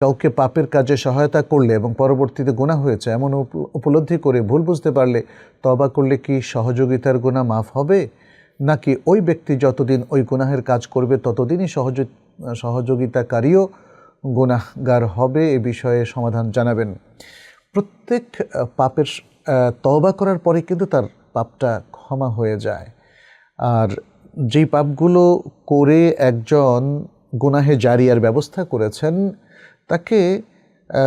কাউকে পাপের কাজে সহায়তা করলে এবং পরবর্তীতে গুনাহ হয়েছে এমন উপ- উপলব্ধি করে ভুল বুঝতে পারলে তবা করলে কি সহযোগিতার গোনা মাফ হবে? নাকি ওই ব্যক্তি যতদিন ওই গুনাহের কাজ করবে, ততদিনই সহযোগ সহযোগিতাকারীও গুনাহগার হবে? এ বিষয়ে সমাধান জানাবেন। প্রত্যেক পাপের তওবা করার পরে কিন্তু তার পাপটা ক্ষমা হয়ে যায়। আর যেই পাপগুলো করে একজন গুনাহে জারিয়ার ব্যবস্থা করেছেন, তাকে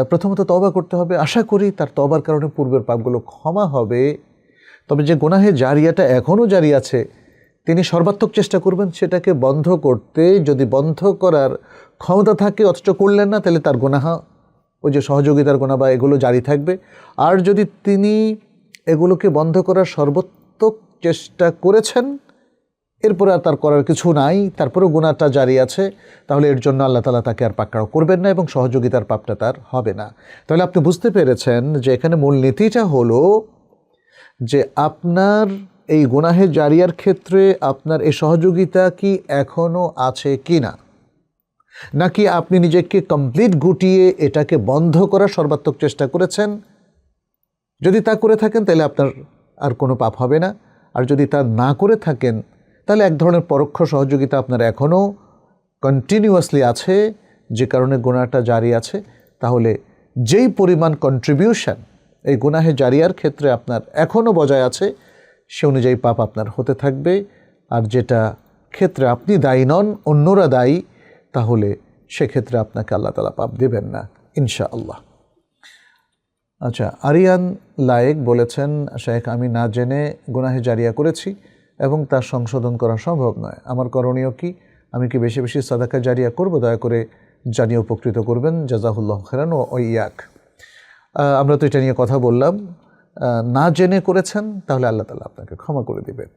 প্রথমত তবা করতে হবে। আশা করি তার তবার কারণে পূর্বের পাপগুলো ক্ষমা হবে। তবে যে গুনাহে জারিয়াটা এখনও জারি আছে, তিনি সর্বাত্মক চেষ্টা করবেন সেটাকে বন্ধ করতে। যদি বন্ধ করার ক্ষমতা থাকে, অথচ করলেন না, তাহলে তার গুনাহা, ওই যে সহযোগিতার গোনা বা এগুলো জারি থাকবে। আর যদি তিনি এগুলোকে বন্ধ করার সর্বোত্তক চেষ্টা করেছেন এরপরে আর তার করার কিছু নাই। তারপরেও গুণাটা জারি আছে। তাহলে এর জন্য আল্লাহ তালা তাকে আর পাকড়াও করবেন না এবং সহযোগিতার পাপটা তার হবে না। তাহলে আপনি বুঝতে পেরেছেন যে এখানে মূলনীতিটা হলো যে আপনার এই গুনাহে জারিয়ার ক্ষেত্রে আপনার এই সহযোগিতা কি এখনও আছে কি না নাকি আপনি নিজেকে কমপ্লিট গুটিয়ে এটাকে বন্ধ করার সর্বাত্মক চেষ্টা করেছেন? যদি তা করে থাকেন তাহলে আপনার আর কোনো পাপ হবে না। আর যদি তা না করে থাকেন তাহলে এক ধরনের পরোক্ষ সহযোগিতা আপনার এখনও কন্টিনিউয়াসলি আছে, যে কারণে গুণাটা জারি আছে, তাহলে যেই পরিমাণ কন্ট্রিবিউশন এই গুনাহে জারিয়ার ক্ষেত্রে আপনার এখনও বজায় আছে, সে অনুযায়ী পাপ আপনার হতে থাকবে। আর যেটা ক্ষেত্রে আপনি দায়ী নন, অন্যরা দায়ী, তাহলে সেক্ষেত্রে আপনাকে আল্লাহ তালা পাপ দেবেন না ইনশা আল্লাহ আচ্ছা আরিয়ান লায়েক বলেছেন শেখ আমি না জেনে গুনাহে জারিয়া করেছি এবং তার সংশোধন করা সম্ভব নয়। আমার করণীয় কি? আমি কি বেশি বেশি সাদাকা জারিয়া করব? দয়া করে জানিয়ে উপকৃত করবেন। জাজাহুল্লাহ খেরান ও ইয়াক। আমরা তো এটা নিয়ে কথা বললাম। না জেনে করেছেন, তাহলে আল্লাহ তালা আপনাকে ক্ষমা করে দেবেন।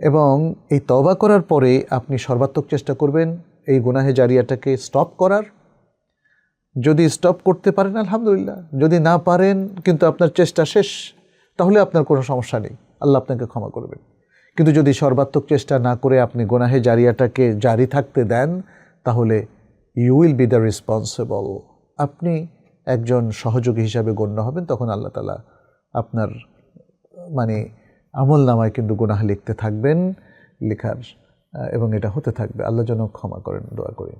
এবং এই তবা করার পরে আপনি সর্বাত্মক চেষ্টা করবেন এই গুনাহে জারিয়াটাকে স্টপ করার। যদি স্টপ করতে পারেন, আলহামদুলিল্লাহ। যদি না পারেন, কিন্তু আপনার চেষ্টা শেষ, তাহলে আপনার কোনো সমস্যা নেই। আল্লাহ আপনাকে ক্ষমা করবেন। কিন্তু যদি সর্বাত্মক চেষ্টা না করে আপনি গোনাহে জারিয়াটাকে জারি থাকতে দেন, তাহলে you will be the responsible আপনি একজন সহযোগী হিসাবে গণ্য হবেন, তখন আল্লাহ তালা আপনার মানে আমল নামায় কিন্তু গুনাহ লিখতে থাকবেন, লেখার এবং এটা হতে থাকবে। আল্লাহ যেন ক্ষমা করেন, দোয়া করি